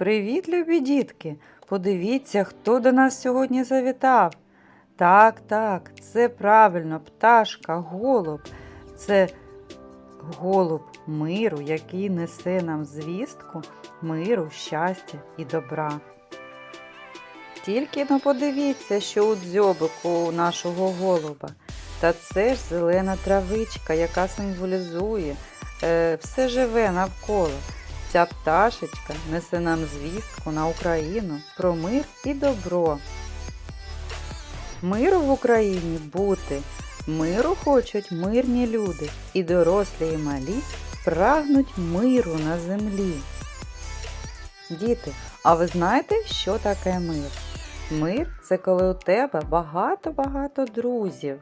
Привіт, любі дітки! Подивіться, хто до нас сьогодні завітав. Так, так, це правильно, пташка, голуб. Це голуб миру, який несе нам звістку миру, щастя і добра. Тільки ну подивіться, що у дзьобику у нашого голуба. Та це ж зелена травичка, яка символізує е, все живе навколо. Ця пташечка несе нам звістку на Україну про мир і добро. Миру в Україні бути. Миру хочуть мирні люди, і дорослі і малі прагнуть миру на землі. Діти, а ви знаєте, що таке мир? Мир це коли у тебе багато-багато друзів.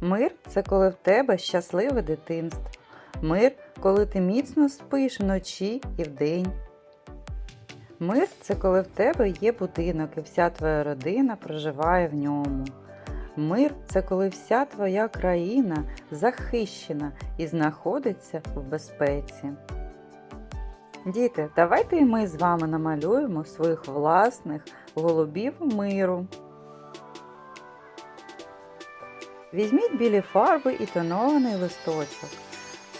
Мир це коли в тебе щасливе дитинство. Мир, коли ти міцно спиш вночі і вдень. Мир це коли в тебе є будинок і вся твоя родина проживає в ньому. Мир це коли вся твоя країна захищена і знаходиться в безпеці. Діти, давайте і ми з вами намалюємо своїх власних голубів миру. Візьміть білі фарби і тонований листочок.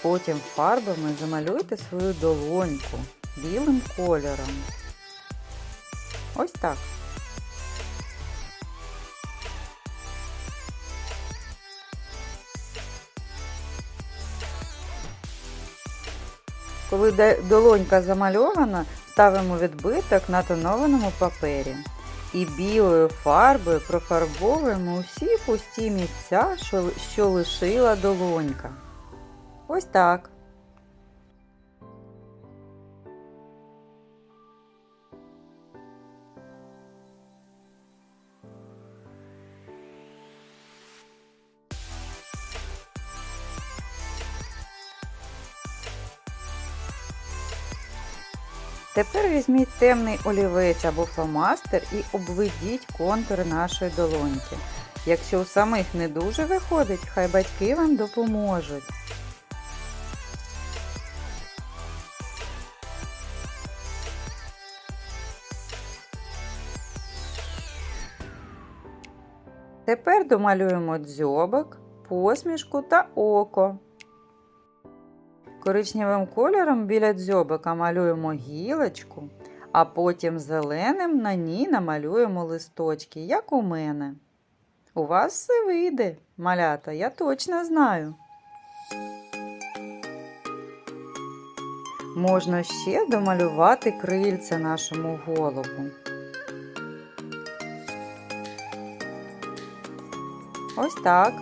Потім фарбами замалюйте свою долоньку білим кольором. Ось так. Коли долонька замальована, ставимо відбиток на тонованому папері. І білою фарбою профарбовуємо усі пусті місця, що, лишила долонька. Ось так. Тепер візьміть темний олівець або фломастер і обведіть контури нашої долоньки. Якщо у самих не дуже виходить, хай батьки вам допоможуть. Тепер домалюємо дзьобик, посмішку та око. Коричневим кольором біля дзьобика малюємо гілочку, а потім зеленим на ній намалюємо листочки, як у мене. У вас все вийде, малята, я точно знаю. Можна ще домалювати крильця нашому голубу. Ось так.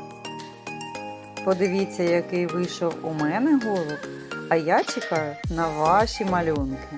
Подивіться, який вийшов у мене голуб, а я чекаю на ваші малюнки.